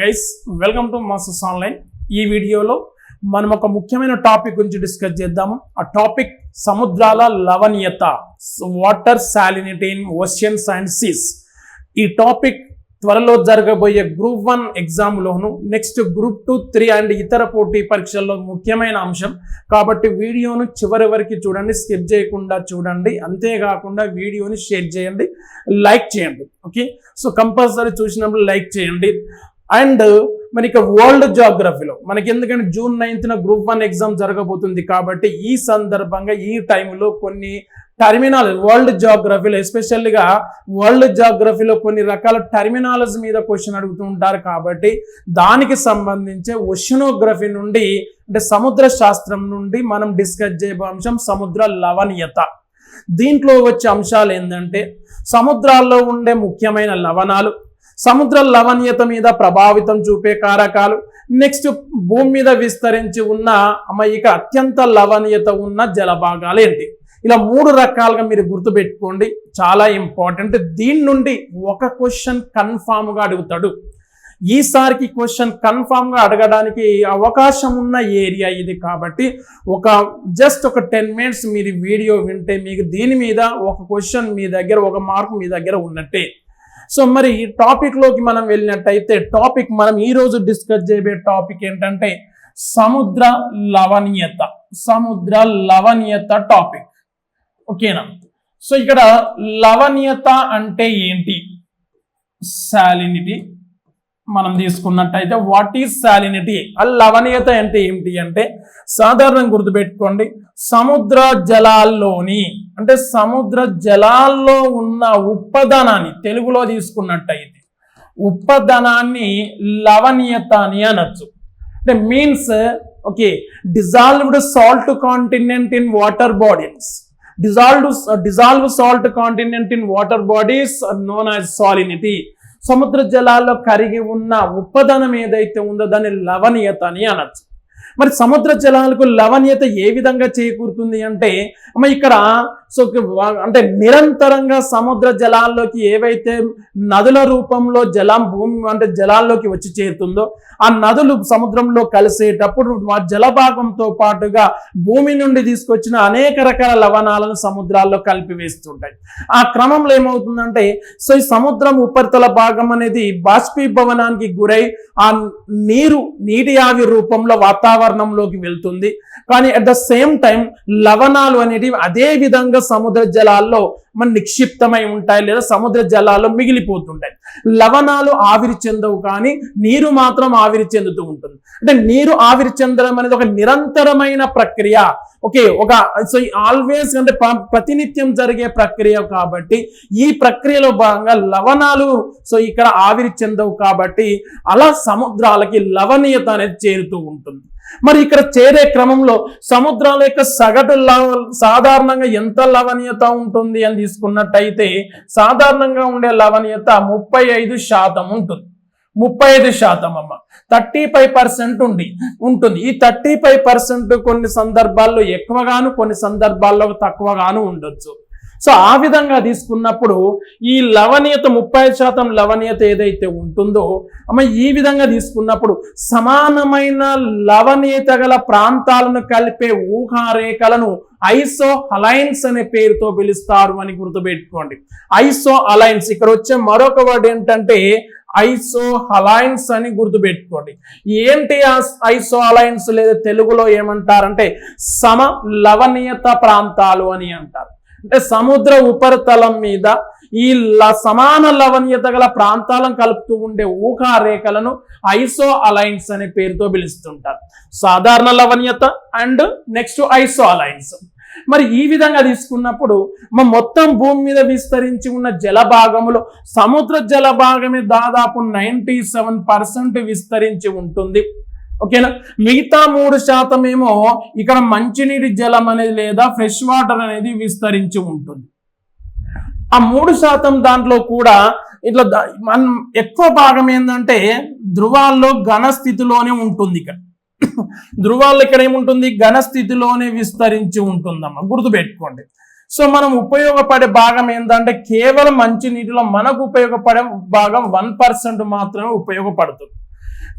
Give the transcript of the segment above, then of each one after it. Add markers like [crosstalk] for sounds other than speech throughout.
Guys welcome to masters online ఈ వీడియోలో మనం ఒక ముఖ్యమైన టాపిక్ గురించి డిస్కస్ చేద్దాము. ఆ టాపిక్ సముద్రాల లవణీయత water salinity in oceans and seas ఈ టాపిక్ త్వరలో జరగబోయే group one ఎగ్జామ్లోను next group two three and ఇతర పోటీ పరీక్షల్లో ముఖ్యమైన అంశం. కాబట్టి వీడియోను చివరి వరకు చూడండి స్కిప్ చేయకుండా చూడండి. అంతేకాకుండా వీడియోని షేర్ చేయండి లైక్ చేయండి. ఓకే సో కంపల్సరీ చూసినప్పుడు లైక్ చేయండి. అండ్ మనకి వరల్డ్ జాగ్రఫీలో మనకి ఎందుకంటే జూన్ నైన్త్న గ్రూప్ వన్ ఎగ్జామ్ జరగబోతుంది కాబట్టి ఈ సందర్భంగా ఈ టైంలో కొన్ని టర్మినాలజీ వరల్డ్ జాగ్రఫీలో ఎస్పెషల్గా వరల్డ్ జాగ్రఫీలో కొన్ని రకాల టర్మినాలజీ మీద క్వశ్చన్ అడుగుతూ ఉంటారు కాబట్టి దానికి సంబంధించే ఓషనోగ్రఫీ నుండి అంటే సముద్ర శాస్త్రం నుండి మనం డిస్కస్ చేయబో అంశం సముద్ర లవణీయత. దీంట్లో వచ్చే అంశాలు ఏంటంటే సముద్రాల్లో ఉండే ముఖ్యమైన లవణాలు సముద్ర లవణీయత మీద ప్రభావితం చూపే కారకాలు. నెక్స్ట్ భూమి మీద విస్తరించి ఉన్న అమయిక అత్యంత లవణీయత ఉన్న జలభాగాలు ఏంటి? ఇలా మూడు రకాలుగా మీరు గుర్తుపెట్టుకోండి. చాలా ఇంపార్టెంట్. దీని నుండి ఒక క్వశ్చన్ కన్ఫామ్గా అడుగుతాడు. ఈసారికి క్వశ్చన్ కన్ఫామ్గా అడగడానికి అవకాశం ఉన్న ఏరియా ఇది కాబట్టి ఒక జస్ట్ ఒక టెన్ మినిట్స్ మీరు వీడియో వింటే మీకు దీని మీద ఒక క్వశ్చన్ మీ దగ్గర ఒక మార్క్ మీ దగ్గర ఉన్నట్టే. సో మరి ఈ టాపిక్లోకి మనం వెళ్ళినట్టయితే టాపిక్ మనం ఈరోజు డిస్కస్ చేయబోయే టాపిక్ ఏంటంటే సముద్ర లవణీయత. సముద్ర లవణీయత టాపిక్ ఓకేనా? సో ఇక్కడ లవణీయత అంటే ఏంటి? శాలినిటీ మనం తీసుకున్నట్టయితే వాట్ ఈజ్ సాలినిటీ ఆ లవణీయత అంటే ఏమిటి అంటే సాధారణంగా గుర్తుపెట్టుకోండి సముద్ర జలాల్లోని అంటే సముద్ర జలాల్లో ఉన్న ఉప్పదనాన్ని తెలుగులో తీసుకున్నట్టయితే ఉప్పదనాన్ని లవణీయత అని అనొచ్చు. అంటే means okay dissolved salt content in water bodies dissolved dissolve salt content in water bodies known as salinity సముద్ర జలాల్లో కరిగి ఉన్న ఉప్పదనం ఏదైతే ఉందో దాన్ని లవణీయత అని అనొచ్చు. మరి సముద్ర జలాలకు లవణ్యత ఏ విధంగా చేకూరుతుంది అంటే అమ్మ ఇక్కడ సో అంటే నిరంతరంగా సముద్ర జలాల్లోకి ఏవైతే నదుల రూపంలో జలం భూమి అంటే జలాల్లోకి వచ్చి చేరుతుందో ఆ నదులు సముద్రంలో కలిసేటప్పుడు ఆ జలభాగంతో పాటుగా భూమి నుండి తీసుకొచ్చిన అనేక రకాల లవణాలను సముద్రాల్లో కలిపివేస్తుంటాయి. ఆ క్రమంలో ఏమవుతుందంటే సో ఈ సముద్రం ఉపరితల భాగం అనేది బాష్పీభవనానికి గురై ఆ నీరు నీటి ఆవి రూపంలో వాతావరణం వాతావరణంలోకి వెళ్తుంది. కానీ అట్ ద సేమ్ టైం లవణాలు అనేటివి అదే విధంగా సముద్ర జలాల్లో మన నిక్షిప్తమై ఉంటాయి లేదా సముద్ర జలాల్లో మిగిలిపోతుంటాయి. లవణాలు ఆవిరి చెందవు కానీ నీరు మాత్రం ఆవిరి చెందుతూ ఉంటుంది. అంటే నీరు ఆవిరి చెందడం అనేది ఒక నిరంతరమైన ప్రక్రియ. ఓకే ఒక సో ఆల్వేస్ అంటే ప్రతినిత్యం జరిగే ప్రక్రియ కాబట్టి ఈ ప్రక్రియలో భాగంగా లవణాలు సో ఇక్కడ ఆవిరి చెందవు కాబట్టి అలా సముద్రాలకి లవణీయత అనేది చేరుతూ ఉంటుంది. మరి ఇక్కడ చేరే క్రమంలో సముద్రాల యొక్క సగటు లవ సాధారణంగా ఎంత లవణీయత ఉంటుంది అని తీసుకున్నట్టయితే సాధారణంగా ఉండే లవణీయత ముప్పై ఐదు శాతం ఉంటుంది. ముప్పై ఐదు శాతం అమ్మ. థర్టీ ఫైవ్ పర్సెంట్ ఉండి ఉంటుంది. ఈ థర్టీ ఫైవ్ పర్సెంట్ కొన్ని సందర్భాల్లో ఎక్కువగాను కొన్ని సందర్భాల్లో తక్కువగాను ఉండొచ్చు. సో ఆ విధంగా తీసుకున్నప్పుడు ఈ లవణీయత ముప్పై శాతం లవణీయత ఏదైతే ఉంటుందో అమ్మ ఈ విధంగా తీసుకున్నప్పుడు సమానమైన లవణీయత గల ప్రాంతాలను కలిపే ఊహారేఖలను ఐసో అలైన్స్ అనే పేరుతో పిలుస్తారు అని గుర్తుపెట్టుకోండి. ఐసో అలైన్స్ ఇక్కడ వచ్చే మరొక వర్డ్ ఏంటంటే ఐసో అలైన్స్ అని గుర్తుపెట్టుకోండి. ఏంటి ఐసో అలైన్స్ లేదా తెలుగులో ఏమంటారంటే సమ లవణీయత ప్రాంతాలు అని అంటారు. అంటే సముద్ర ఉపరితలం మీద ఈ సమాన లవణ్యత గల ప్రాంతాలను కలుపుతూ ఉండే ఊహారేఖలను ఐసో అలైన్స్ అనే పేరుతో పిలుస్తుంటారు. సాధారణ లవణ్యత అండ్ నెక్స్ట్ ఐసో అలైన్స్. మరి ఈ విధంగా తీసుకున్నప్పుడు మొత్తం భూమి మీద విస్తరించి ఉన్న జల భాగములో సముద్ర జల భాగమే దాదాపు నైంటీ సెవెన్ పర్సెంట్ విస్తరించి ఉంటుంది. ఓకేనా? మిగతా మూడు శాతం ఏమో ఇక్కడ మంచినీటి జలం అనేది లేదా ఫ్రెష్ వాటర్ అనేది విస్తరించి ఉంటుంది. ఆ మూడు శాతం దాంట్లో కూడా ఇట్లా మనం ఎక్కువ భాగం ఏంటంటే ధృవాల్లో ఘన స్థితిలోనే ఉంటుంది ఇక్కడ. [coughs] ధృవాల్లో ఇక్కడ ఏముంటుంది? ఘన స్థితిలోనే విస్తరించి ఉంటుందమ్మా. గుర్తుపెట్టుకోండి. సో మనం ఉపయోగపడే భాగం ఏంటంటే కేవలం మంచినీటిలో మనకు ఉపయోగపడే భాగం వన్ పర్సెంట్ మాత్రమే ఉపయోగపడుతుంది.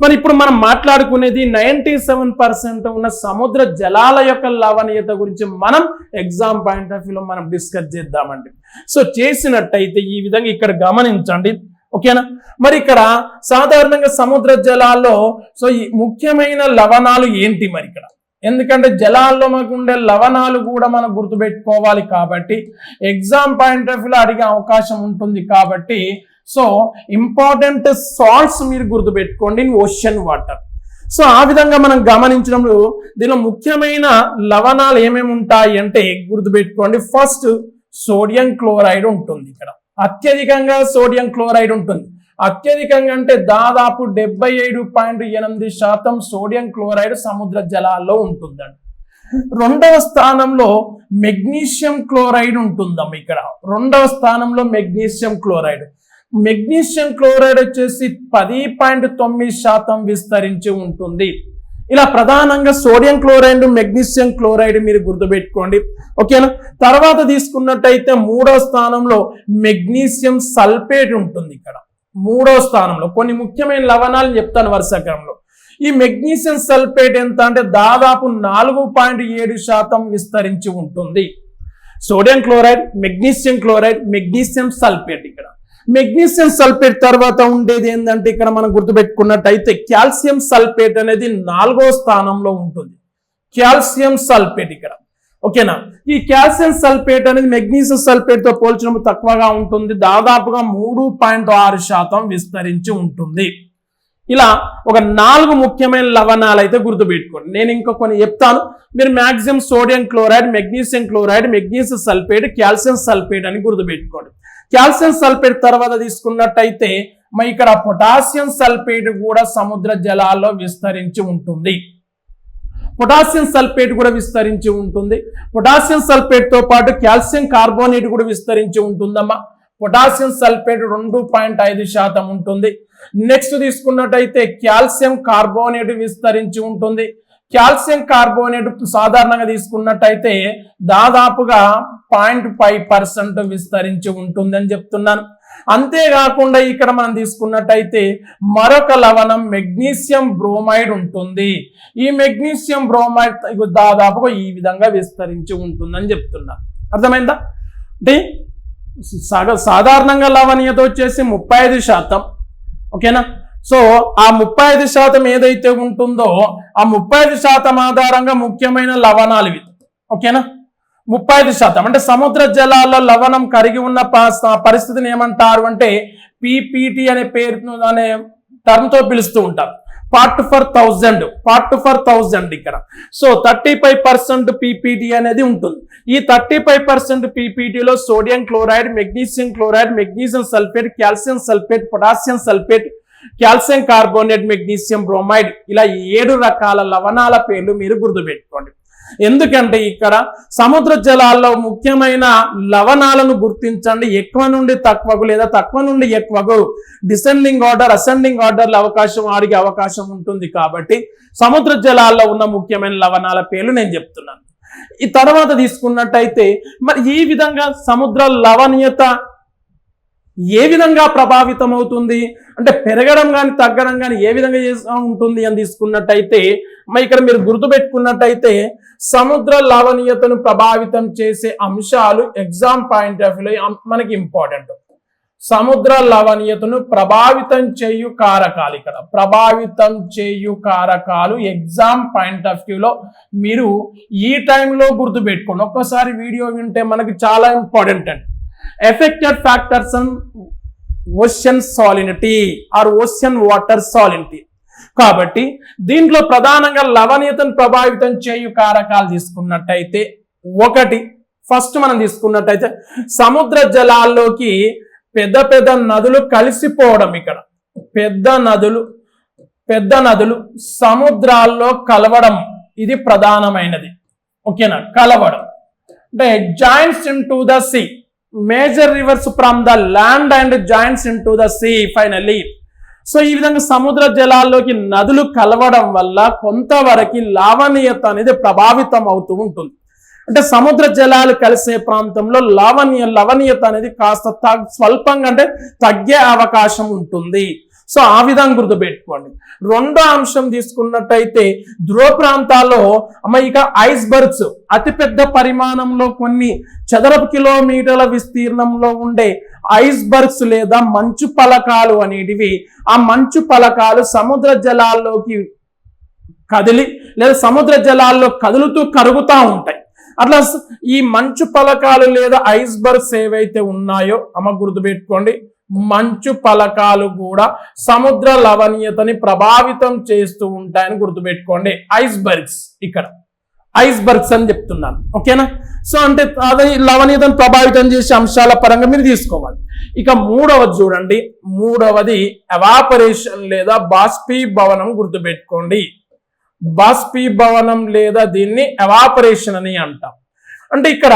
మరి ఇప్పుడు మనం మాట్లాడుకునేది నైంటీ సెవెన్ పర్సెంట్ ఉన్న సముద్ర జలాల యొక్క లవణీయత గురించి మనం ఎగ్జామ్ పాయింట్ ఆఫ్ వ్యూలో మనం డిస్కస్ చేద్దామండి. సో చేసినట్టయితే ఈ విధంగా ఇక్కడ గమనించండి. ఓకేనా? మరి ఇక్కడ సాధారణంగా సముద్ర జలాల్లో సో ఈ ముఖ్యమైన లవణాలు ఏంటి మరి ఇక్కడ? ఎందుకంటే జలాల్లో మనకు ఉండే లవణాలు కూడా మనం గుర్తుపెట్టుకోవాలి కాబట్టి ఎగ్జామ్ పాయింట్ ఆఫ్ వ్యూలో అడిగే అవకాశం ఉంటుంది కాబట్టి సో ఇంపార్టెంట్ సాల్ట్స్ మీరు గుర్తుపెట్టుకోండి ఇన్ ఓషన్ వాటర్. సో ఆ విధంగా మనం గమనించినప్పుడు దీనిలో ముఖ్యమైన లవణాలు ఏమేమి ఉంటాయి అంటే గుర్తుపెట్టుకోండి. ఫస్ట్ సోడియం క్లోరైడ్ ఉంటుంది ఇక్కడ. అత్యధికంగా సోడియం క్లోరైడ్ ఉంటుంది. అత్యధికంగా అంటే దాదాపు డెబ్బై ఏడు పాయింట్ ఎనిమిది శాతం సోడియం క్లోరైడ్ సముద్ర జలాల్లో ఉంటుందండి. రెండవ స్థానంలో మెగ్నీషియం క్లోరైడ్ ఉంటుందమ్మ ఇక్కడ. రెండవ స్థానంలో మెగ్నీషియం క్లోరైడ్. మెగ్నీషియం క్లోరైడ్ వచ్చేసి పది పాయింట్ తొమ్మిది శాతం విస్తరించి ఉంటుంది. ఇలా ప్రధానంగా సోడియం క్లోరైడ్ మెగ్నీషియం క్లోరైడ్ మీరు గుర్తుపెట్టుకోండి. ఓకేనా? తర్వాత తీసుకున్నట్టయితే మూడో స్థానంలో మెగ్నీషియం సల్ఫేట్ ఉంటుంది ఇక్కడ. మూడో స్థానంలో కొన్ని ముఖ్యమైన లవణాలు చెప్తాను వరుస క్రమంలో. ఈ మెగ్నీషియం సల్ఫేట్ ఎంత అంటే దాదాపు నాలుగు పాయింట్ ఏడు శాతం విస్తరించి ఉంటుంది. Sodium chloride magnesium chloride magnesium sulphate ఇక్కడ. మెగ్నీషియం సల్ఫేట్ తర్వాత ఉండేది ఏంటంటే ఇక్కడ మనం గుర్తుపెట్టుకున్నట్టయితే కాల్షియం సల్ఫేట్ అనేది నాలుగో స్థానంలో ఉంటుంది. కాల్షియం సల్ఫేట్ ఇక్కడ. ఓకేనా? ఈ కాల్షియం సల్ఫేట్ అనేది మెగ్నీషియం సల్ఫేట్తో పోల్చినప్పుడు తక్కువగా ఉంటుంది. దాదాపుగా మూడు పాయింట్ ఆరు శాతం విస్తరించి ఉంటుంది. ఇలా ఒక నాలుగు ముఖ్యమైన లవణాలు అయితే గుర్తుపెట్టుకోండి. నేను ఇంకా కొన్ని చెప్తాను. మీరు maximum sodium chloride magnesium chloride magnesium sulphate calcium sulphate అని గుర్తుపెట్టుకోండి. కాల్షియం సల్ఫేట్ తర్వాత తీసుకున్నట్టయితే మరి ఇక్కడ పొటాషియం సల్ఫేట్ కూడా సముద్ర జలాల్లో విస్తరించి ఉంటుంది. పొటాషియం సల్ఫేట్ కూడా విస్తరించి ఉంటుంది. పొటాషియం సల్ఫేట్తో పాటు కాల్షియం కార్బోనేట్ కూడా విస్తరించి ఉంటుందమ్మా. పొటాషియం సల్ఫేట్ రెండు పాయింట్ ఐదు శాతం ఉంటుంది. నెక్స్ట్ తీసుకున్నట్టయితే కాల్షియం కార్బోనేట్ విస్తరించి ఉంటుంది. కాల్షియం కార్బోనేట్ సాధారణంగా తీసుకున్నట్టయితే దాదాపుగా పాయింట్ ఫైవ్ పర్సెంట్ విస్తరించి ఉంటుందని చెప్తున్నాను. అంతేకాకుండా ఇక్కడ మనం తీసుకున్నట్టయితే మరొక లవణం మెగ్నీషియం బ్రోమైడ్ ఉంటుంది. ఈ మెగ్నీషియం బ్రోమైడ్ దాదాపుగా ఈ విధంగా విస్తరించి ఉంటుందని చెప్తున్నా అర్థమైందా? అంటే సగ సాధారణంగా లవణీయత వచ్చేసి ముప్పై ఐదు శాతం. ఓకేనా? సో ఆ ముప్పై ఐదు శాతం ఏదైతే ఉంటుందో ఆ ముప్పై ఐదు శాతం ఆధారంగా ముఖ్యమైన లవణాలు ఇవి. ఓకేనా? ముప్పై ఐదు శాతం. అంటే సముద్ర జలాల్లో లవణం కరిగి ఉన్న పరిస్థితిని ఏమంటారు అంటే పిపిటి అనే పేరు అనే టర్మ్తో పిలుస్తూ ఉంటారు. Part for thousand. Part for thousand ఇక్కడ. So thirty five percent PPT అనేది ఉంటుంది. ఈ thirty five percent పీపీటీలో sodium chloride magnesium chloride magnesium sulphate calcium sulphate potassium sulphate calcium carbonate magnesium bromide ఇలా ఏడు రకాల లవణాల పేర్లు మీరు గుర్తుపెట్టుకోండి. ఎందుకంటే ఇక్కడ సముద్ర జలాల్లో ముఖ్యమైన లవణాలను గుర్తించండి. ఎక్కువ నుండి తక్కువకు లేదా తక్కువ నుండి ఎక్కువకు డిసెండింగ్ ఆర్డర్ అసెండింగ్ ఆర్డర్ల అవకాశం అడిగే అవకాశం ఉంటుంది కాబట్టి సముద్ర జలాల్లో ఉన్న ముఖ్యమైన లవణాల పేర్లు నేను చెప్తున్నాను. ఈ తర్వాత తీసుకున్నట్టయితే మరి ఈ విధంగా సముద్ర లవణీయత ఏ విధంగా ప్రభావితం అవుతుంది అంటే పెరగడం కానీ తగ్గడం కానీ ఏ విధంగా చేస్తూ ఉంటుంది అని తీసుకున్నట్టయితే మరి ఇక్కడ మీరు గుర్తుపెట్టుకున్నట్టయితే సముద్ర లవణీయతను ప్రభావితం చేసే అంశాలు ఎగ్జామ్ పాయింట్ ఆఫ్ వ్యూలో మనకి ఇంపార్టెంట్. సముద్ర లవణీయతను ప్రభావితం చేయు కారకాలు ఇక్కడ. ప్రభావితం చేయు కారకాలు ఎగ్జామ్ పాయింట్ ఆఫ్ వ్యూలో మీరు ఈ టైంలో గుర్తుపెట్టుకోండి. ఒక్కసారి వీడియో వింటే మనకి చాలా ఇంపార్టెంట్ అండి. Affected factors and ocean salinity or ocean water salinity. కాబట్టి దీంట్లో ప్రధానంగా లవణీయతను ప్రభావితం చేయు కారకాలు తీసుకున్నట్టయితే ఒకటి. ఫస్ట్ మనం తీసుకున్నట్టయితే సముద్ర జలాల్లోకి పెద్ద పెద్ద నదులు కలిసిపోవడం ఇక్కడ. పెద్ద నదులు పెద్ద నదులు సముద్రాల్లో కలవడం ఇది ప్రధానమైనది. ఓకేనా? కలవడం. అంటే joints in to the sea. Major rivers from the land and joints in to the sea finally. So ఈ విధంగా సముద్ర జలాల్లోకి నదులు కలవడం వల్ల కొంతవరకు లావణీయత అనేది ప్రభావితం అవుతూ ఉంటుంది. అంటే సముద్ర జలాలు కలిసే ప్రాంతంలో లావణ్య లవణీయత అనేది కాస్త స్వల్పంగా అంటే తగ్గే అవకాశం ఉంటుంది. సో ఆ విధంగా గుర్తుపెట్టుకోండి. రెండో అంశం తీసుకున్నట్టయితే ధ్రువ ప్రాంతాల్లో అమ్మ ఇక ఐస్ బర్గ్స్ అతిపెద్ద పరిమాణంలో కొన్ని చదరపు కిలోమీటర్ల విస్తీర్ణంలో ఉండే ఐస్ బర్గ్స్ లేదా మంచు పలకాలు అనేటివి ఆ మంచు పలకాలు సముద్ర జలాల్లోకి కదిలి లేదా సముద్ర జలాల్లో కదులుతూ కరుగుతూ ఉంటాయి. అట్లా ఈ మంచు పలకాలు లేదా ఐస్ బర్గ్స్ ఏవైతే ఉన్నాయో అమ్మ గుర్తుపెట్టుకోండి మంచు పలకాలు కూడా సముద్ర లవణీయతని ప్రభావితం చేస్తూ ఉంటాయని గుర్తుపెట్టుకోండి. ఐస్ బర్గ్స్ ఇక్కడ. ఐస్ బర్గ్స్ అని చెప్తున్నాను. ఓకేనా? సో అంటే అది లవణీయతను ప్రభావితం చేసే అంశాల పరంగా మీరు తీసుకోవాలి. ఇక మూడవది చూడండి. మూడవది ఎవాపరేషన్ లేదా బాష్పీభవనం గుర్తుపెట్టుకోండి. బాష్పీభవనం లేదా దీన్ని ఎవాపరేషన్ అని అంటాం. అంటే ఇక్కడ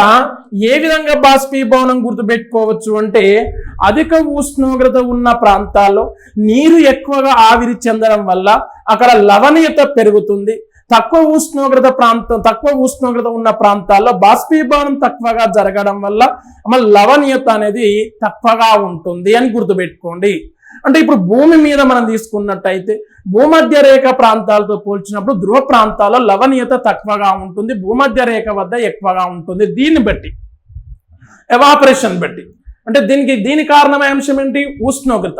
ఏ విధంగా బాష్పీభవనం గుర్తుపెట్టుకోవచ్చు అంటే అధిక ఉష్ణోగ్రత ఉన్న ప్రాంతాల్లో నీరు ఎక్కువగా ఆవిరి చెందడం వల్ల అక్కడ లవణీయత పెరుగుతుంది. తక్కువ ఉష్ణోగ్రత ప్రాంతం తక్కువ ఉష్ణోగ్రత ఉన్న ప్రాంతాల్లో బాష్పీభవనం తక్కువగా జరగడం వల్ల మన లవణీయత అనేది తక్కువగా ఉంటుంది అని గుర్తుపెట్టుకోండి. అంటే ఇప్పుడు భూమి మీద మనం తీసుకున్నట్టయితే భూమధ్య రేఖ ప్రాంతాలతో పోల్చినప్పుడు ధ్రువ ప్రాంతాల్లో లవణీయత తక్కువగా ఉంటుంది భూమధ్య రేఖ వద్ద ఎక్కువగా ఉంటుంది. దీన్ని బట్టి ఎవాపరేషన్ బట్టి. అంటే దీనికి దీని కారణమైన అంశం ఏంటి? ఉష్ణోగ్రత.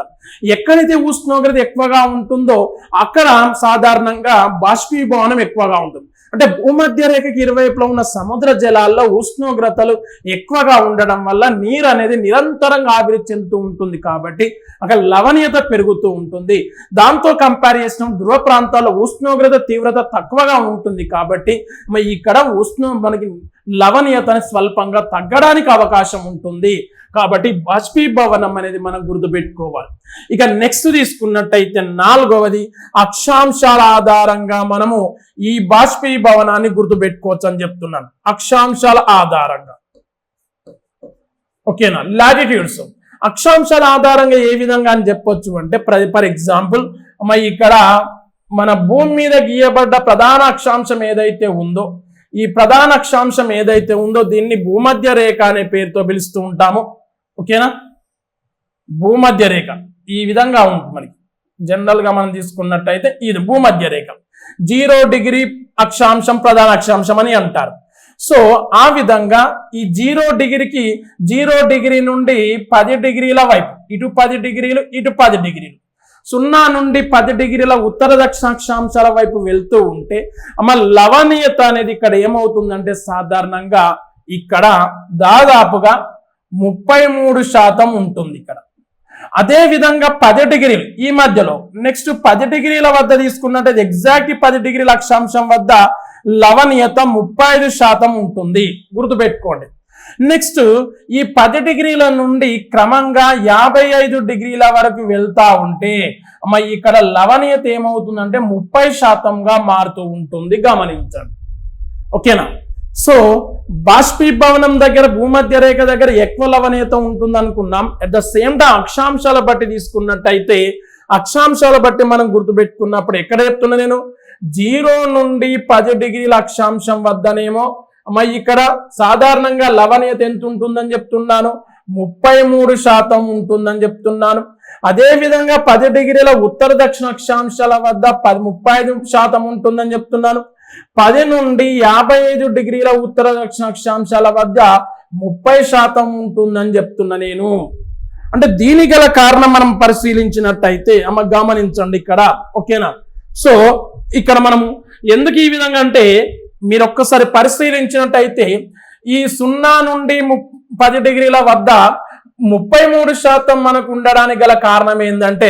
ఎక్కడైతే ఉష్ణోగ్రత ఎక్కువగా ఉంటుందో అక్కడ సాధారణంగా బాష్పీభవనం ఎక్కువగా ఉంటుంది. అంటే భూమధ్య రేఖకి ఇరువైపులో ఉన్న సముద్ర జలాల్లో ఉష్ణోగ్రతలు ఎక్కువగా ఉండడం వల్ల నీరు అనేది నిరంతరంగా ఆవిరి చెందుతూ ఉంటుంది కాబట్టి అక్కడ లవణీయత పెరుగుతూ ఉంటుంది. దాంతో కంపేర్ చేసిన ధ్రువ ప్రాంతాల్లో ఉష్ణోగ్రత తీవ్రత తక్కువగా ఉంటుంది కాబట్టి మరి ఇక్కడ ఉష్ణ మనకి లవణీయతని స్వల్పంగా తగ్గడానికి అవకాశం ఉంటుంది. కాబట్టి బాష్పీభవనం అనేది మనం గుర్తుపెట్టుకోవాలి. ఇక నెక్స్ట్ తీసుకున్నట్టయితే నాలుగవది అక్షాంశాల ఆధారంగా మనము ఈ బాష్పీభవనాన్ని గుర్తుపెట్టుకోవచ్చు అని చెప్తున్నాను. అక్షాంశాల ఆధారంగా. ఓకేనా? లాటిట్యూడ్స్ అక్షాంశాల ఆధారంగా ఏ విధంగా అని చెప్పొచ్చు అంటే ఫర్ ఎగ్జాంపుల్ మరి ఇక్కడ మన భూమి మీద గీయబడ్డ ప్రధాన అక్షాంశం ఏదైతే ఉందో ఈ ప్రధాన అక్షాంశం ఏదైతే ఉందో దీన్ని భూమధ్య రేఖ అనే పేరుతో పిలుస్తూ ఉంటాము. ఓకేనా? భూమధ్య రేఖ. ఈ విధంగా ఉంటుంది మనకి జనరల్గా మనం తీసుకున్నట్టయితే ఇది భూమధ్య రేఖ. జీరో డిగ్రీ అక్షాంశం ప్రధాన అక్షాంశం అని అంటారు. సో ఆ విధంగా ఈ జీరో డిగ్రీకి జీరో డిగ్రీ నుండి పది డిగ్రీల వైపు. ఇటు పది డిగ్రీలు ఇటు పది డిగ్రీలు. సున్నా నుండి పది డిగ్రీల ఉత్తర దక్షిణాక్షాంశాల వైపు వెళ్తూ ఉంటే అమ్మ లవణీయత అనేది ఇక్కడ ఏమవుతుందంటే సాధారణంగా ఇక్కడ దాదాపుగా ముప్పై మూడు శాతం ఉంటుంది ఇక్కడ. అదే విధంగా పది డిగ్రీలు ఈ మధ్యలో నెక్స్ట్ పది డిగ్రీల వద్ద తీసుకున్నట్టు ఎగ్జాక్ట్ పది డిగ్రీల అక్షాంశం వద్ద లవణీయత ముప్పై ఐదు శాతం ఉంటుంది. గుర్తుపెట్టుకోండి. నెక్స్ట్ ఈ పది డిగ్రీల నుండి క్రమంగా యాభై ఐదు డిగ్రీల వరకు వెళ్తా ఉంటే మరి ఇక్కడ లవణీయత ఏమవుతుందంటే ముప్పై శాతంగా మారుతూ ఉంటుంది గమనించండి. ఓకేనా? సో బాష్పీభవనం దగ్గర భూమధ్య రేఖ దగ్గర ఎక్కువ లవణీయత ఉంటుంది అనుకున్నాం అట్ ద సేమ్ టైం అక్షాంశాల బట్టి తీసుకున్నట్టయితే అక్షాంశాల బట్టి మనం గుర్తుపెట్టుకున్నప్పుడు ఎక్కడ చెప్తున్నా నేను? జీరో నుండి పది డిగ్రీల అక్షాంశం వద్దనేమో అమ్మ ఇక్కడ సాధారణంగా లవణీయత ఎంత ఉంటుందని చెప్తున్నాను? ముప్పై మూడు శాతం ఉంటుందని చెప్తున్నాను. అదే విధంగా పది డిగ్రీల ఉత్తర దక్షిణ అక్షాంశాల వద్ద పది ముప్పై ఐదు శాతం ఉంటుందని చెప్తున్నాను. పది నుండి యాభై ఐదు డిగ్రీల ఉత్తర దక్షిణ అక్షాంశాల వద్ద ముప్పై శాతం ఉంటుందని చెప్తున్నా నేను. అంటే దీని గల కారణం మనం పరిశీలించినట్టయితే అమ్మ గమనించండి ఇక్కడ. ఓకేనా? సో ఇక్కడ మనము ఎందుకు ఈ విధంగా అంటే మీరు ఒక్కసారి పరిశీలించినట్టయితే ఈ సున్నా నుండి ము- పది డిగ్రీల వద్ద ముప్పై మూడు శాతం మనకు ఉండడానికి గల కారణం ఏంటంటే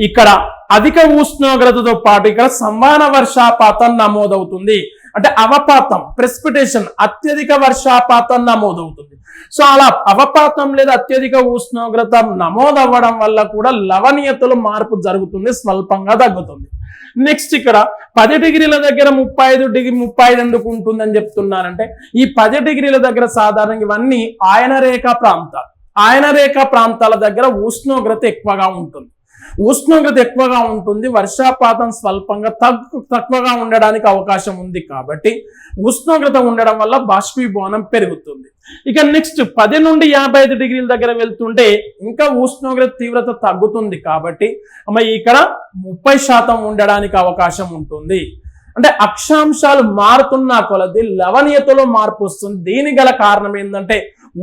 ఇక్కడ అధిక ఉష్ణోగ్రతతో పాటు ఇక్కడ సమాన వర్షాపాతం నమోదవుతుంది. అంటే అవపాతం ప్రెసిపిటేషన్ అత్యధిక వర్షాపాతం నమోదవుతుంది. సో అలా అవపాతం లేదా అత్యధిక ఉష్ణోగ్రత నమోదవ్వడం వల్ల కూడా లవణీయతలో మార్పు జరుగుతుంది స్వల్పంగా తగ్గుతుంది. నెక్స్ట్ ఇక్కడ పది డిగ్రీల దగ్గర ముప్పై ఐదు డిగ్రీ ముప్పై ఐదు ఎందుకు ఉంటుందని చెప్తున్నారంటే ఈ పది డిగ్రీల దగ్గర సాధారణంగా ఇవన్నీ ఆయన రేఖ ప్రాంతాలు. ఆయన రేఖ ప్రాంతాల దగ్గర ఉష్ణోగ్రత ఎక్కువగా ఉంటుంది. ఉష్ణోగ్రత ఎక్కువగా ఉంటుంది వర్షాపాతం స్వల్పంగా తగ్గు తక్కువగా ఉండడానికి అవకాశం ఉంది కాబట్టి ఉష్ణోగ్రత ఉండడం వల్ల బాష్పీభవనం పెరుగుతుంది. ఇక నెక్స్ట్ పది నుండి యాభై ఐదు డిగ్రీల దగ్గర వెళ్తుంటే ఇంకా ఉష్ణోగ్రత తీవ్రత తగ్గుతుంది కాబట్టి మరి ఇక్కడ ముప్పై శాతం ఉండడానికి అవకాశం ఉంటుంది. అంటే అక్షాంశాలు మారుతున్న కొలది లవణీయతలో మార్పు వస్తుంది. దీని గల కారణం ఏంటంటే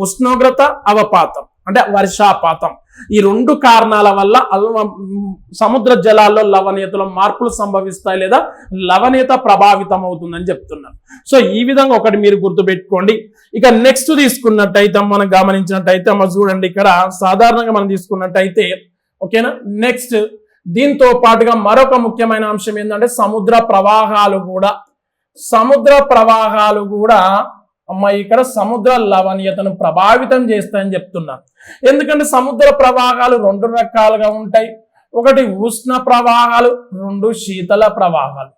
ఉష్ణోగ్రత అవపాతం. అంటే వర్షాపాతం. ఈ రెండు కారణాల వల్ల సముద్ర జలాల్లో లవణీయతలో మార్పులు సంభవిస్తాయి లేదా లవణీయత ప్రభావితం అవుతుందని చెప్తున్నారు. సో ఈ విధంగా ఒకటి మీరు గుర్తుపెట్టుకోండి. ఇక నెక్స్ట్ తీసుకున్నట్టయితే మనం గమనించినట్టయితే మనం చూడండి ఇక్కడ సాధారణంగా మనం తీసుకున్నట్టయితే ఓకేనా? నెక్స్ట్ దీంతో పాటుగా మరొక ముఖ్యమైన అంశం ఏంటంటే సముద్ర ప్రవాహాలు కూడా. సముద్ర ప్రవాహాలు కూడా అమ్మ ఇక్కడ సముద్ర లవణీయతను ప్రభావితం చేస్తాయని చెప్తున్నారు ఎందుకంటే సముద్ర ప్రవాహాలు రెండు రకాలుగా ఉంటాయి. ఒకటి ఉష్ణ ప్రవాహాలు రెండు శీతల ప్రవాహాలు.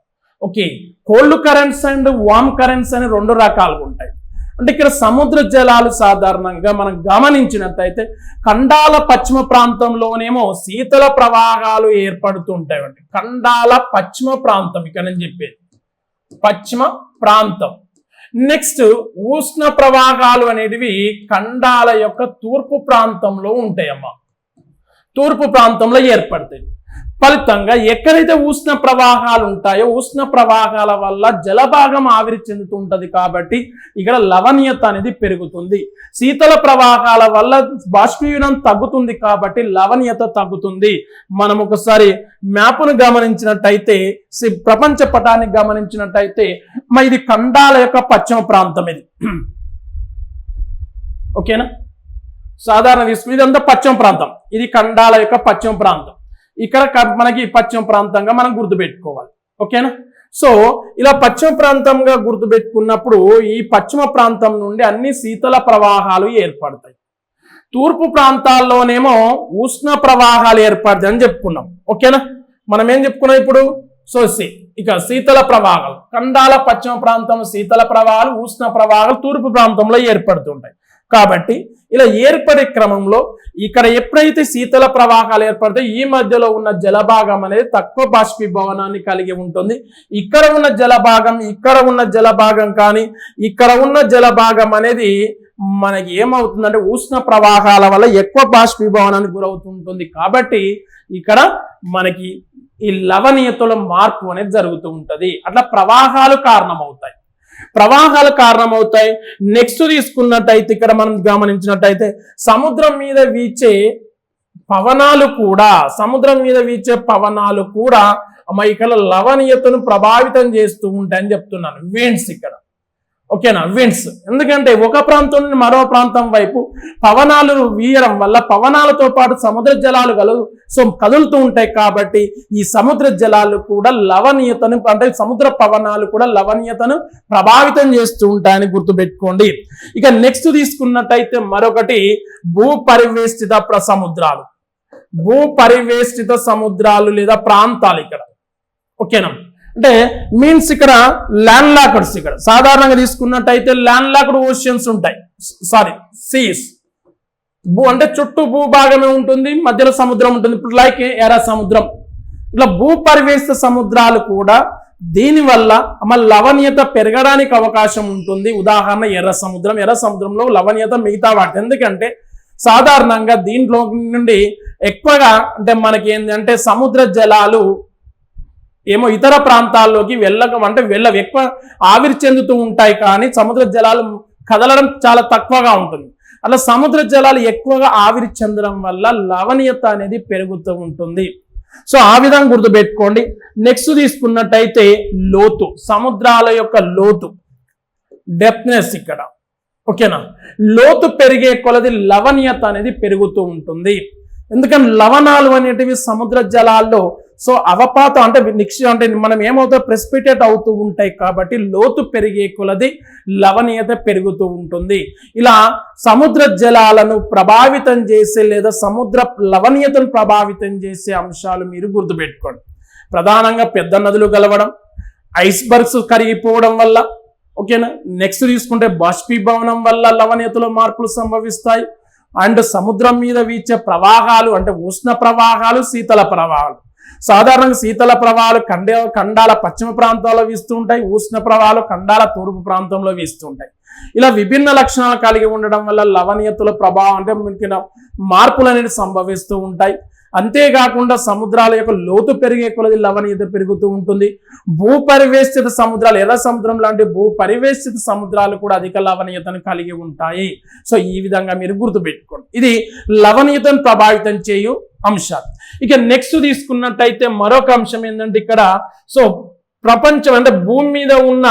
Okay cold currents and warm currents అని రెండు రకాలుగా ఉంటాయి. అంటే ఇక్కడ సముద్ర జలాలు సాధారణంగా మనం గమనించినట్టయితే ఖండాల పశ్చిమ ప్రాంతంలోనేమో శీతల ప్రవాహాలు ఏర్పడుతుంటాయి. ఖండాల పశ్చిమ ప్రాంతం ఇక్కడ నేను చెప్పేది. పశ్చిమ ప్రాంతం. నెక్స్ట్ ఉష్ణ ప్రవాహాలు అనేటివి ఖండాల యొక్క తూర్పు ప్రాంతంలో ఉంటాయమ్మా. తూర్పు ప్రాంతంలో ఏర్పడతాయి. ఫలితంగా ఎక్కడైతే ఉష్ణ ప్రవాహాలు ఉంటాయో ఉష్ణ ప్రవాహాల వల్ల జలభాగం ఆవిరి చెందుతుంటది కాబట్టి ఇక్కడ లవణీయత అనేది పెరుగుతుంది. శీతల ప్రవాహాల వల్ల బాష్పీయనం తగ్గుతుంది కాబట్టి లవణీయత తగ్గుతుంది. మనం ఒకసారి మ్యాప్ను గమనించినట్టయితే ప్రపంచ పటాన్ని గమనించినట్టయితే మా ఇది ఖండాల యొక్క పశ్చిమ ప్రాంతం ఇది. ఓకేనా? సాధారణ తీసుకుని ఇదంతా పశ్చిమ ప్రాంతం. ఇది ఖండాల యొక్క పశ్చిమ ప్రాంతం. ఇక్కడ క- మనకి పశ్చిమ ప్రాంతంగా మనం గుర్తుపెట్టుకోవాలి. ఓకేనా? సో ఇలా పశ్చిమ ప్రాంతంగా గుర్తుపెట్టుకున్నప్పుడు ఈ పశ్చిమ ప్రాంతం నుండి అన్ని శీతల ప్రవాహాలు ఏర్పడతాయి. తూర్పు ప్రాంతాల్లోనేమో ఉష్ణ ప్రవాహాలు ఏర్పడతాయి అని చెప్పుకున్నాం. ఓకేనా? మనం ఏం చెప్పుకున్నాం ఇప్పుడు? సో ఇక శీతల ప్రవాహాలు. ఖండాల పశ్చిమ ప్రాంతం శీతల ప్రవాహాలు ఉష్ణ ప్రవాహాలు తూర్పు ప్రాంతంలో ఏర్పడుతుంటాయి. కాబట్టి ఇలా ఏర్పడే క్రమంలో ఇక్కడ ఎప్పుడైతే శీతల ప్రవాహాలు ఏర్పడితే ఈ మధ్యలో ఉన్న జలభాగం అనేది తక్కువ బాష్పీభవనాన్ని కలిగి ఉంటుంది. ఇక్కడ ఉన్న జలభాగం ఇక్కడ ఉన్న జలభాగం కానీ ఇక్కడ ఉన్న జలభాగం అనేది మనకి ఏమవుతుందంటే ఉష్ణ ప్రవాహాల వల్ల ఎక్కువ బాష్పీభవనానికి గురవుతుంటుంది. కాబట్టి ఇక్కడ మనకి ఈ లవణీయతలో మార్పు అనేది జరుగుతూ ఉంటుంది. అట్లా ప్రవాహాలు కారణమవుతాయి. ప్రవాహాలు కారణమవుతాయి. నెక్స్ట్ తీసుకున్నట్టయితే ఇక్కడ మనం గమనించినట్టయితే సముద్రం మీద వీచే పవనాలు కూడా సముద్రం మీద వీచే పవనాలు కూడా అమ్మ ఇక్కడ లవణీయతను ప్రభావితం చేస్తూ ఉంటాయని చెప్తున్నాను. విండ్స్ ఇక్కడ. ఓకేనా? విండ్స్ ఎందుకంటే ఒక ప్రాంతం నుండి మరో ప్రాంతం వైపు పవనాలు వీయడం వల్ల పవనాలతో పాటు సముద్ర జలాలు కలు సో కదులుతూ ఉంటాయి కాబట్టి ఈ సముద్ర జలాలు కూడా లవణీయతను అంటే సముద్ర పవనాలు కూడా లవణీయతను ప్రభావితం చేస్తూ ఉంటాయని గుర్తుపెట్టుకోండి. ఇక నెక్స్ట్ తీసుకున్నట్టయితే మరొకటి భూ పరివేష్టిత ప్ర సముద్రాలు భూ పరివేష్టిత సముద్రాలు లేదా ప్రాంతాలు ఇక్కడ. ఓకేనా? అంటే మీన్స్ ఇక్కడ ల్యాండ్ లాకర్స్ ఇక్కడ. సాధారణంగా తీసుకున్నట్టయితే ల్యాండ్ లాకడ్ ఓషియన్స్ ఉంటాయి. సారీ సీస్ భూ అంటే చుట్టూ భూభాగమే ఉంటుంది మధ్యలో సముద్రం ఉంటుంది. ఇప్పుడు లైక్ ఎర్ర సముద్రం. ఇట్లా భూపరివేశ సముద్రాలు కూడా దీనివల్ల మన లవణీయత పెరగడానికి అవకాశం ఉంటుంది. ఉదాహరణ ఎర్ర సముద్రం. ఎర్ర సముద్రంలో లవణీయత మిగతా వాటి ఎందుకంటే సాధారణంగా దీంట్లో నుండి ఎక్కువగా అంటే మనకి ఏంటంటే సముద్ర జలాలు ఏమో ఇతర ప్రాంతాల్లోకి వెళ్ళక అంటే వెళ్ళ ఎక్కువ ఆవిరి చెందుతూ ఉంటాయి కానీ సముద్ర జలాలు కదలడం చాలా తక్కువగా ఉంటుంది. అలా సముద్ర జలాలు ఎక్కువగా ఆవిరి చెందడం వల్ల లవణీయత అనేది పెరుగుతూ ఉంటుంది. సో ఆ విధంగా గుర్తుపెట్టుకోండి. నెక్స్ట్ తీసుకున్నట్టయితే లోతు సముద్రాల యొక్క లోతు. డెప్త్నెస్ ఇక్కడ. ఓకేనా లోతు పెరిగే కొలది లవణీయత అనేది పెరుగుతూ ఉంటుంది. ఎందుకంటే లవణాలు అనేటివి సముద్ర జలాల్లో సో అవపాతం అంటే నిక్ష అంటే మనం ఏమవుతా? ప్రెసిపిటేట్ అవుతూ ఉంటాయి కాబట్టి లోతు పెరిగే కొలది లవణీయత పెరుగుతూ ఉంటుంది. ఇలా సముద్ర జలాలను ప్రభావితం చేసే లేదా సముద్ర లవణీయతను ప్రభావితం చేసే అంశాలు మీరు గుర్తుపెట్టుకోండి. ప్రధానంగా పెద్ద నదులు కలవడం ఐస్బర్గ్స్ కరిగిపోవడం వల్ల ఓకేనా నెక్స్ట్ తీసుకుంటే బాష్పీభవనం వల్ల లవణీయతలో మార్పులు సంభవిస్తాయి. అండ్ సముద్రం మీద వీచే ప్రవాహాలు అంటే ఉష్ణ ప్రవాహాలు శీతల ప్రవాహాలు. సాధారణంగా శీతల ప్రవాహాలు కండే ఖండాల పశ్చిమ ప్రాంతాల్లో వీస్తూ ఉంటాయి ఉష్ణ ప్రవాహాలు ఖండాల తూర్పు ప్రాంతంలో వీస్తూ ఉంటాయి ఇలా విభిన్న లక్షణాలు కలిగి ఉండడం వల్ల లవణీయతల ప్రభావం అంటే మార్పులు అనేవి సంభవిస్తూ ఉంటాయి. అంతేకాకుండా సముద్రాల యొక్క లోతు పెరిగే కొలది లవణీయత పెరుగుతూ ఉంటుంది. భూపరివేష్టిత సముద్రాలు ఎర్ర సముద్రం లాంటి భూపరివేష్టిత సముద్రాలు కూడా అధిక లవణీయతను కలిగి ఉంటాయి. సో ఈ విధంగా మీరు గుర్తుపెట్టుకోండి. ఇది లవణీయతను ప్రభావితం చేయు అంశాలు ఇక నెక్స్ట్ తీసుకున్నట్టయితే మరొక అంశం ఏంటంటే ఇక్కడ సో ప్రపంచం అంటే భూమి మీద ఉన్న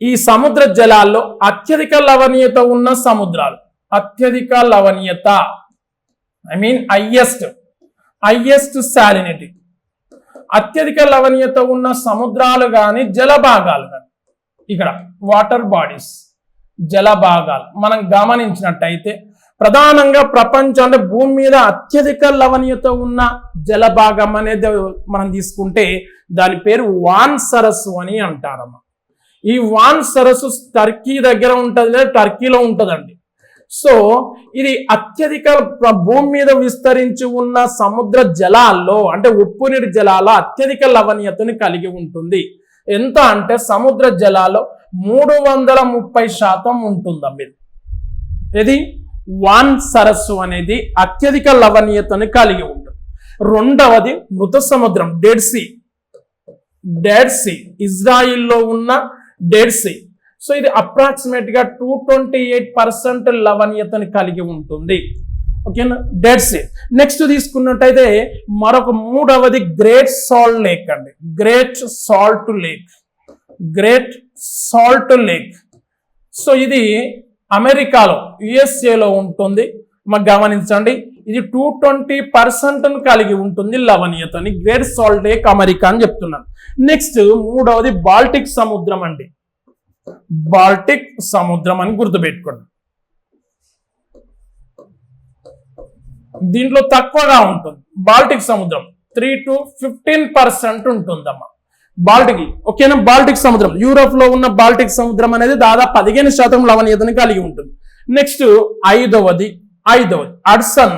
ఈ సముద్ర జలాల్లో అత్యధిక లవణీయత ఉన్న సముద్రాలు. అత్యధిక లవణీయత. I mean highest highest salinity అత్యధిక లవణీయత ఉన్న సముద్రాలు కానీ జలభాగాలు కానీ ఇక్కడ వాటర్ బాడీస్ జలభాగాలు. మనం గమనించినట్టయితే ప్రధానంగా ప్రపంచంలో భూమి మీద అత్యధిక లవణీయత ఉన్న జలభాగం అనేది మనం తీసుకుంటే దాని పేరు వాన్ సరస్సు అని అంటారమ్మా. ఈ వాన్ సరస్సు టర్కీ దగ్గర ఉంటుంది లేదా టర్కీలో ఉంటుందండి. సో ఇది అత్యధిక భూమి మీద విస్తరించి ఉన్న సముద్ర జలాల్లో అంటే ఉప్పు నీటి జలాల అత్యధిక లవణీయతను కలిగి ఉంటుంది. ఎంత అంటే సముద్ర జలాల్లో మూడు వందల ముప్పై శాతం ఉంటుందమ్మ మీరు ఇది వాన్ సరస్సు అనేది అత్యధిక లవణీయతను కలిగి ఉంటుంది. రెండవది మృత సముద్రం డెడ్ సీ. Dead sea. ఇజ్రాయిల్లో ఉన్న డెడ్ సీ. సో ఇది అప్రాక్సిమేట్గా టూ ట్వంటీ ఎయిట్ పర్సెంట్ లవణీయతని కలిగి ఉంటుంది. ఓకేనా డెట్స్ సీ నెక్స్ట్ తీసుకున్నట్టయితే మరొక మూడవది గ్రేట్ సాల్ట్ లేక్ అండి. Great Salt Lake Great Salt Lake so ఇది అమెరికాలో యుఎస్ఏలో ఉంటుంది. మాకు గమనించండి ఇది టూ ట్వంటీ పర్సెంట్ను కలిగి ఉంటుంది లవణీయతని. గ్రేట్ సాల్ట్ లేక్ అమెరికా అని చెప్తున్నాను. నెక్స్ట్ మూడవది బాల్టిక్ సముద్రం అండి. బాల్టిక్ సముద్రం అని గుర్తుపెట్టుకోండి. దీంట్లో తక్కువగా ఉంటుంది. బాల్టిక్ సముద్రం త్రీ టు ఫిఫ్టీన్ పర్సెంట్ ఉంటుందమ్మా. బాల్టిక్ ఓకేనా? బాల్టిక్ సముద్రం. యూరోప్లో ఉన్న బాల్టిక్ సముద్రం అనేది దాదాపు పదిహేను శాతం లవణీయతను కలిగి ఉంటుంది. నెక్స్ట్ ఐదవది ఐదవది అడ్సన్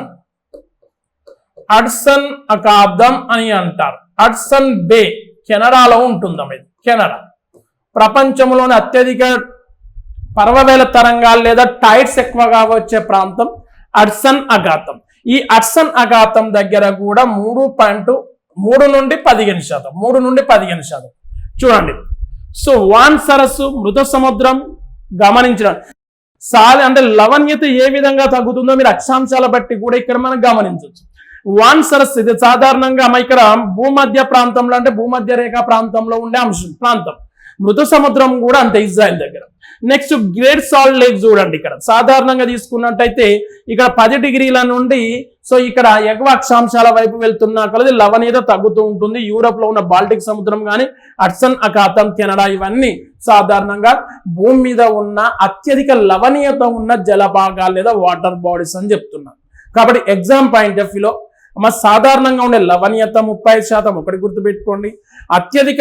అడ్సన్ అకాబ్దం అని అంటారు. అడ్సన్ బే కెనడాలో ఉంటుందమ్మ ఇది కెనడా. ప్రపంచంలోని అత్యధిక పర్వవేల తరంగాలు లేదా టైడ్స్ ఎక్కువగా వచ్చే ప్రాంతం అడ్సన్ అఘాతం. ఈ అడ్సన్ అఘాతం దగ్గర కూడా మూడు పాయింట్ మూడు నుండి పదిహేను శాతం మూడు నుండి పదిహేను శాతం. చూడండి. సో వాన్ సరస్సు మృత సముద్రం గమనించడం సాలి అంటే లవణ్యత ఏ విధంగా తగ్గుతుందో మీరు అక్షాంశాల బట్టి కూడా ఇక్కడ మనం గమనించవచ్చు. వాన్ సరస్సు ఇది సాధారణంగా మన ఇక్కడ భూమధ్య ప్రాంతంలో అంటే భూమధ్య రేఖ ప్రాంతంలో ఉండే అంశం ప్రాంతం. మృత సముద్రం కూడా అంతే ఇజ్రాయెల్ దగ్గర. నెక్స్ట్ గ్రేట్ సాల్ట్ లేక్ చూడండి ఇక్కడ. సాధారణంగా తీసుకున్నట్టయితే ఇక్కడ పది డిగ్రీల నుండి సో ఇక్కడ ఎగువ అక్షాంశాల వైపు వెళ్తున్న కొలది లవణీయత తగ్గుతూ ఉంటుంది. యూరోప్లో ఉన్న బాల్టిక్ సముద్రం కానీ అట్సన్ అఖాతం కెనడా ఇవన్నీ సాధారణంగా భూమి మీద ఉన్న అత్యధిక లవణీయత ఉన్న జలభాగాలు లేదా వాటర్ బాడీస్ అని చెప్తున్నారు. కాబట్టి ఎగ్జామ్ పాయింట్ ఆఫ్ వ్యూలో మా సాధారణంగా ఉండే లవణీయత ముప్పై శాతం ఒకటి గుర్తుపెట్టుకోండి. అత్యధిక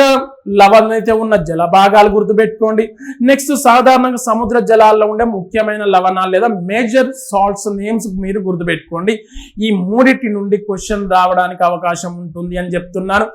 లవణీయత ఉన్న జలభాగాలు గుర్తుపెట్టుకోండి. నెక్స్ట్ సాధారణంగా సముద్ర జలాల్లో ఉండే ముఖ్యమైన లవణాలు లేదా మేజర్ సాల్ట్స్ నేమ్స్ మీరు గుర్తుపెట్టుకోండి. ఈ మూడిటి నుండి క్వశ్చన్ రావడానికి అవకాశం ఉంటుంది అని చెప్తున్నాను.